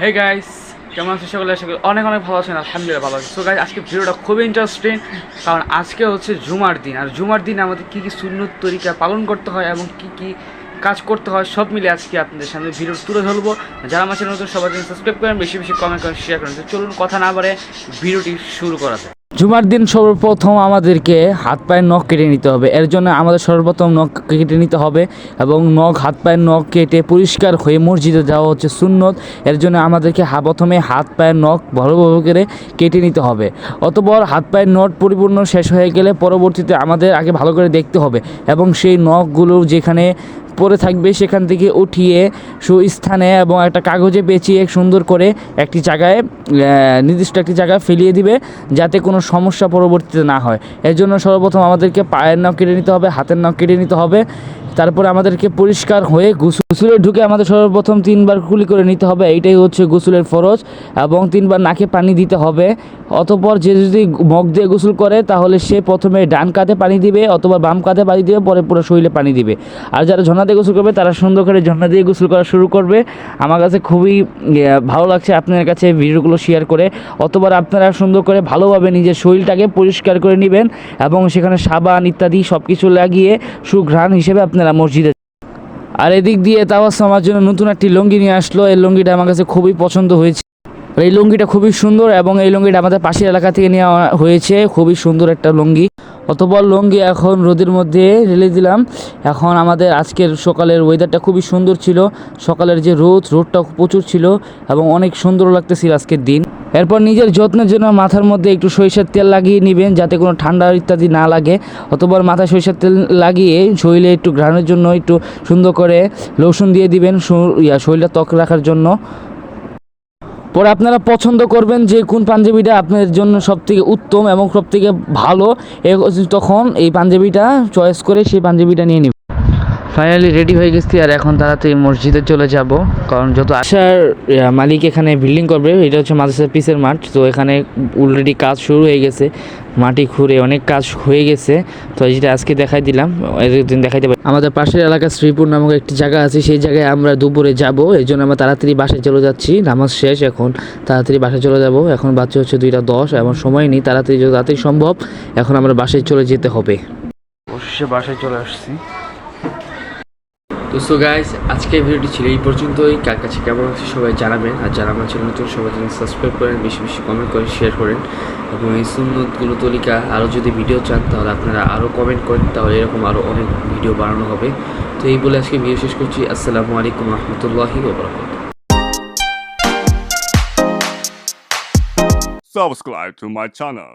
Hey guys কেমন আছে সকলে? করি অনেক অনেক ভালো আছেন, আলহামদুলিল্লাহ ভালো আছে। সো গাইস আজকে ভিডিওটা খুবই ইন্টারেস্টিং কারণ আজকে হচ্ছে জুমার দিন। আর জুমার দিন আমাদের কী কী সুন্নত তরিকা পালন করতে হয় এবং কী কী কাজ করতে হয়, সব মিলে আজকে আপনাদের সামনে ভিডিও তুলে ধরবো। যারা আমার নতুন, সবাই সাবস্ক্রাইব করেন, বেশি বেশি কমেন্ট করেন শেয়ার করেন। তো চলুন, কথা না বাড়ে ভিডিওটি শুরু করা যায় জুমার দিন সর্বপ্রথম আমাদেরকে হাত পায়ের নখ কেটে নিতে হবে। এর জন্য আমাদের সর্বপ্রথম নখ কেটে নিতে হবে এবং নখ, হাত পায়ের নখ কেটে পরিষ্কার হয়ে মসজিদে যাওয়া হচ্ছে সুন্নত। এর জন্য আমাদেরকে হা, প্রথমে হাত পায়ের নখ ভালোভাবে করে কেটে নিতে হবে। অতপর হাত পায়ের নখ পরিপূর্ণ শেষ হয়ে গেলে পরবর্তীতে আমাদের আগে ভালো করে দেখতে হবে এবং সেই নখগুলো যেখানে পড়ে থাকবে সেখান থেকে উঠিয়ে সুস্থানে এবং একটা কাগজে পেঁচিয়ে সুন্দর করে একটি জায়গায় নির্দিষ্ট একটি জায়গায় ফেলিয়ে দিবে যাতে কোনো সমস্যা পরবর্তীতে না হয়। এর জন্য সর্বপ্রথম আমাদেরকে পায়ের নখ কেটে নিতে হবে, হাতের নখ কেটে নিতে হবে। তারপরে আমাদেরকে পরিষ্কার হয়ে গোসল ঢুকে আমাদের সর্বপ্রথম তিনবার কুলি করে নিতে হবে। এইটাই হচ্ছে গোসলের ফরজ এবং তিনবার নাকে পানি দিতে হবে। অতপর যে যদি মগ দিয়ে গোসল করে, তাহলে সে প্রথমে ডান কাঁধে পানি দিবে অথবা বাম কাঁধে পানি দিবে, পরে পুরো শরীরে পানি দিবে। আর যারা ঝর্ণা দিয়ে গোসল করবে, তারা সুন্দর করে ঝর্ণা দিয়ে গোসল করা শুরু করবে। আমার কাছে খুবই ভালো লাগছে আপনাদের কাছে ভিডিওগুলো শেয়ার করে। অতবার আপনারা সুন্দর করে ভালোভাবে নিজের শরীরটাকে পরিষ্কার করে নেবেন এবং সেখানে সাবান ইত্যাদি সব কিছু লাগিয়ে সুঘ্রাণ হিসেবে আপনারা মসজিদে আর এদিক দিয়ে তাওয়াস আমার জন্য নতুন একটি লুঙ্গি নিয়ে আসলো। এই লুঙ্গিটা আমার কাছে খুবই পছন্দ হয়েছে। আর এই লুঙ্গিটা খুবই সুন্দর এবং এই লুঙ্গিটা আমাদের পাশের এলাকা থেকে নেওয়া হয়েছে। খুবই সুন্দর একটা লুঙ্গি। অতপর লুঙ্গি এখন রোদের মধ্যে ঢেলে দিলাম। এখন আমাদের আজকের সকালের ওয়েদারটা খুবই সুন্দর ছিল। সকালের যে রোদ রোদটা প্রচুর ছিল এবং অনেক সুন্দর লাগতেছিল আজকের দিন। এরপর নিজের যত্নের জন্য মাথার মধ্যে একটু সরিষার তেল লাগিয়ে নেবেন যাতে কোনো ঠান্ডা ইত্যাদি না লাগে। অতপর মাথায় সরিষার তেল লাগিয়ে শরীরে একটু ঘ্রাণের জন্য একটু সুন্দর করে লোশন দিয়ে দিবেন শরীরটা ত্বক রাখার জন্য। পরে আপনারা পছন্দ করবেন যে কোন পাঞ্জাবিটা আপনার জন্য সবথেকে উত্তম এবং সবথেকে ভালো তখন এই পাঞ্জাবিটা চয়েস করে সেই পাঞ্জাবিটা নিয়ে নিব ফাইনালি রেডি হয়ে গেছি আর এখন তাড়াতাড়ি মসজিদে চলে যাব। কারণ যত আসার মালিক এখানে বিল্ডিং করবে এটা হচ্ছে মাদ্রাসার পিসের মাঠ। তো এখানে অলরেডি কাজ শুরু হয়ে গেছে। মাটি খুঁড়ে অনেক কাজ হয়ে গেছে। তো যেটা আজকে দেখাই দিলাম একদিন দেখাইতে পারি আমাদের পাশের এলাকা শ্রীপুর নামক একটি জায়গা আছে সেই জায়গায় আমরা দুপুরে যাব। এই জন্য আমরা তাড়াতাড়ি বাসায় চলে যাচ্ছি। নামাজ শেষ এখন তাড়াতাড়ি বাসায় চলে যাব। এখন বাচ্চা হচ্ছে দুইটা দশ এমন সময় নেই। তাড়াতাড়ি যত তাড়াতাড়ি সম্ভব এখন আমরা বাসায় চলে যেতে হবে। অবশেষে বাসায় চলে আসছি। তো সো গাইস আজকের ভিডিওটি ছিল এই পর্যন্তই। কার কাছে কেমন আছে সবাই জানাবেন। আর যারা আমার চ্যানেল নতুন, সবাই চ্যানেল সাবস্ক্রাইব করেন, বেশি বেশি কমেন্ট করেন শেয়ার করেন। এবং এই সুন্নতগুলো তলিকা আরও যদি ভিডিও চান, তাহলে আপনারা আরও কমেন্ট করেন, তাহলে এরকম আরও অনেক ভিডিও বানানো হবে। তো এই বলে আজকে ভিডিও শেষ করছি। আসসালামু আলাইকুম রহমতুল্লাহি subscribe to my channel.